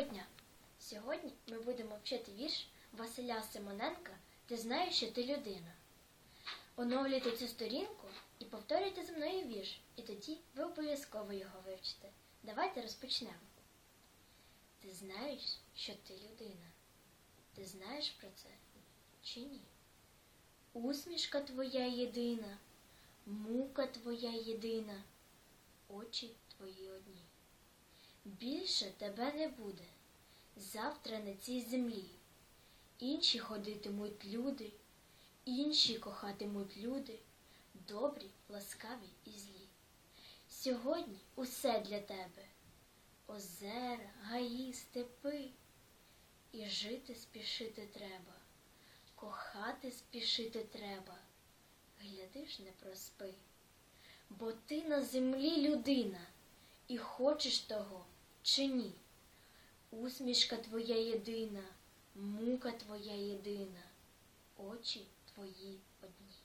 Доброго дня! Сьогодні ми будемо вчити вірш Василя Симоненка Ти знаєш, що ти людина. Оновлюйте цю сторінку і повторюйте за мною вірш, і тоді ви обов'язково його вивчите. Давайте розпочнемо. Ти знаєш, що ти людина. Ти знаєш про це чи ні? Усмішка твоя єдина, мука твоя єдина, очі твої одні. Більше тебе не буде завтра на цій землі. Інші ходитимуть люди, інші кохатимуть люди, добрі, ласкаві і злі. Сьогодні усе для тебе озера, гаї, степи. І жити спішити треба, кохати спішити треба. Глядиш, не проспи, бо ти на землі людина, і хочеш того чи ні? Усмішка твоя єдина, мука твоя єдина, очі твої одні.